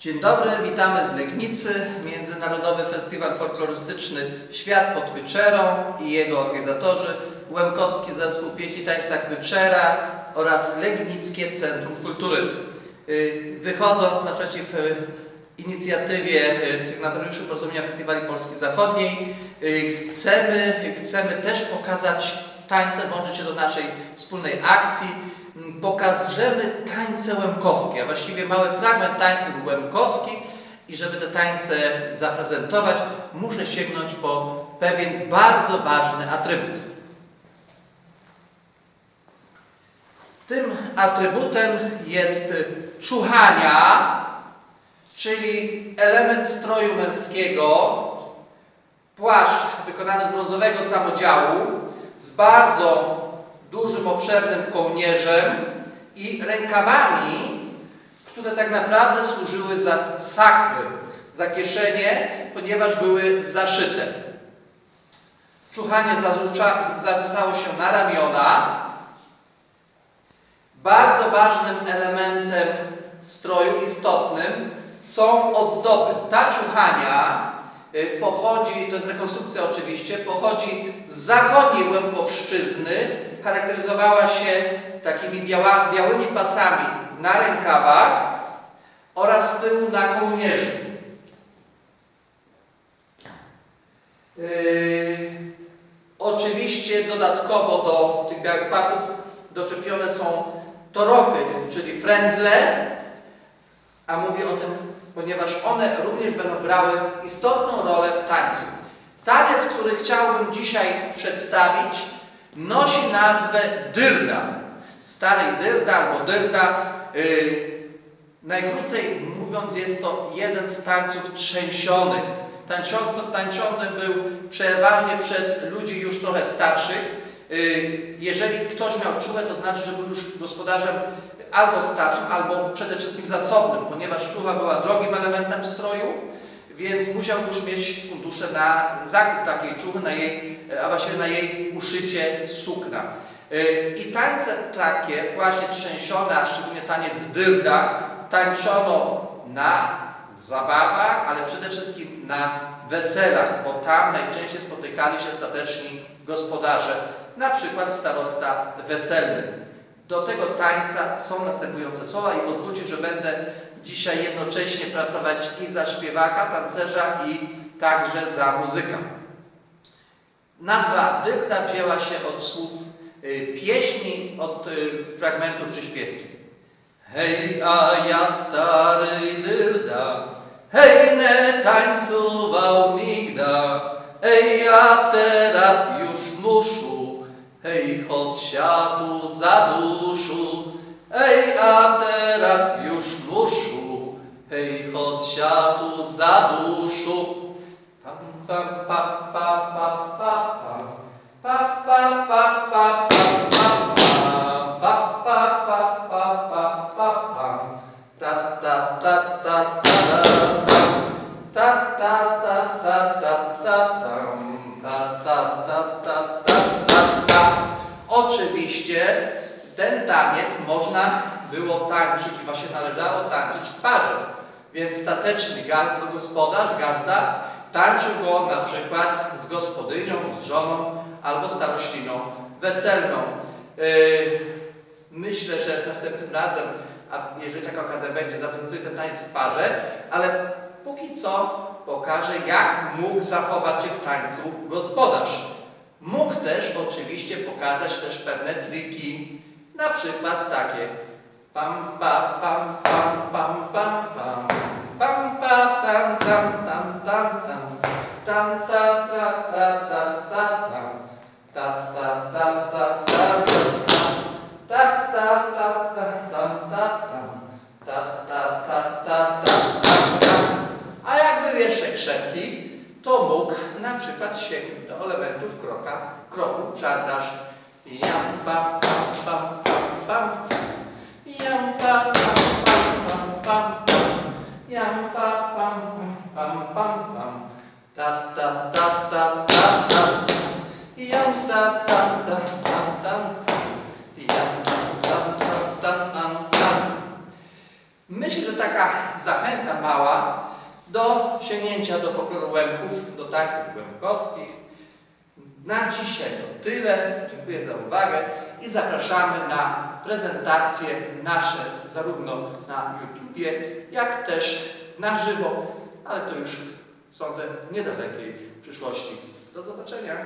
Dzień dobry, witamy z Legnicy. Międzynarodowy Festiwal Folklorystyczny Świat pod Kyczerą i jego organizatorzy Łemkowski Zespół Pieśni Tańca Kyczera oraz Legnickie Centrum Kultury. Y, Wychodząc naprzeciw y, inicjatywie y, sygnatariuszy Porozumienia Festiwali Polski Zachodniej, chcemy, chcemy też pokazać tańce, włączyć się do naszej wspólnej akcji. Mm, Pokażemy tańce łemkowskie, a właściwie mały fragment tańców łemkowskich i żeby te tańce zaprezentować, muszę sięgnąć po pewien bardzo ważny atrybut. Tym atrybutem jest czuchania, czyli element stroju męskiego, płaszcz wykonany z brązowego samodziału, z bardzo dużym, obszernym kołnierzem i rękawami, które tak naprawdę służyły za sakwy, za kieszenie, ponieważ były zaszyte. Czuchanie zarzuca, zarzucało się na ramiona. Bardzo ważnym elementem stroju istotnym są ozdoby. Ta czuchania pochodzi, to jest rekonstrukcja oczywiście, pochodzi z zachodniej Łemkowszczyzny, charakteryzowała się takimi biała, białymi pasami na rękawach oraz z tyłu na kołnierzu. Yy, oczywiście dodatkowo do tych białych pasów doczepione są toroky, czyli frędzle, a mówię o tym, ponieważ one również będą brały istotną rolę w tańcu. Taniec, który chciałbym dzisiaj przedstawić, nosi nazwę dyrda. Stary dyrda albo dyrda. Yy, najkrócej mówiąc, jest to jeden z tańców trzęsionych. Tańczący, tańczony był przeważnie przez ludzi już trochę starszych. Yy, jeżeli ktoś miał czułę, to znaczy, że był już gospodarzem albo starszym, albo przede wszystkim zasobnym, ponieważ czuła była drogim elementem stroju, więc musiał już mieć fundusze na zakup takiej czuchy, na jej, a właściwie na jej uszycie sukna. Yy, I tańce takie, właśnie trzęsione, a szczególnie taniec dyrda, tańczono na zabawach, ale przede wszystkim na weselach, bo tam najczęściej spotykali się stateczni gospodarze, na przykład starosta weselny. Do tego tańca są następujące słowa i pozwólcie, że będę dzisiaj jednocześnie pracować i za śpiewaka, tancerza i także za muzyka. Nazwa dyrda wzięła się od słów y, pieśni, od y, fragmentu przyśpiewki. Hej, a ja stary dyrda, hej, nie tańcował nigda, hej, ja teraz już muszu, hej, choć siadu za duszu, hej, a teraz już muszu, hej, choć siadu za duszu. Pam, pam, pa, pa, pa, pa, pam. Pa, pa, pa, pa, pam, pam, pam. Pa, pa, pa, pa, pa, pa, pam. Ta, ta, ta, ta, ta. Ta, ta, ta, ta, ta. Ta, ta, ta, ta, ta, ta, ta. Oczywiście ten taniec można było tańczyć i właśnie należało tańczyć w parze. Więc stateczny gospodarz, gazda, tańczył go na przykład z gospodynią, z żoną albo starościną weselną. Yy, myślę, że następnym razem, a jeżeli taka okazja będzie, zaprezentuję ten taniec w parze, ale póki co pokażę, jak mógł zachować się w tańcu gospodarz. Oczywiście pokazać też pewne triki, na przykład takie. Pam, pa, pam, pam, pam, pam, pam. Pam, pa, tam, tam, tam, tam, tam. Tam, ta, ta, ta, ta, ta, tam. Ta, ta, ta, ta, ta. Ta, ta, ta, ta, tam, ta, tam. Ta, ta, ta, ta, ta, tam. A jak był jeszcze krzepki, to mógł na przykład sięgnąć do elementów kroka, kroku czardasz. Jam, pam, pam, pam, pam, pam. Jam, pa, pam, pam, pam, pam, pam. Jam, pa, pam, pam, pam, pam. Ta, ta, ta, ta, ta, ta. Jam, ta, ta, ta, ta, ta. Ta, ta, ta, ta, ta, ta. My Myślę, że taka zachęta mała do sięgnięcia do folkloru Łemków, do tańców łemkowskich. Na dzisiaj to tyle. Dziękuję za uwagę i zapraszamy na prezentacje nasze zarówno na YouTubie, jak też na żywo, ale to już sądzę niedalekiej przyszłości. Do zobaczenia.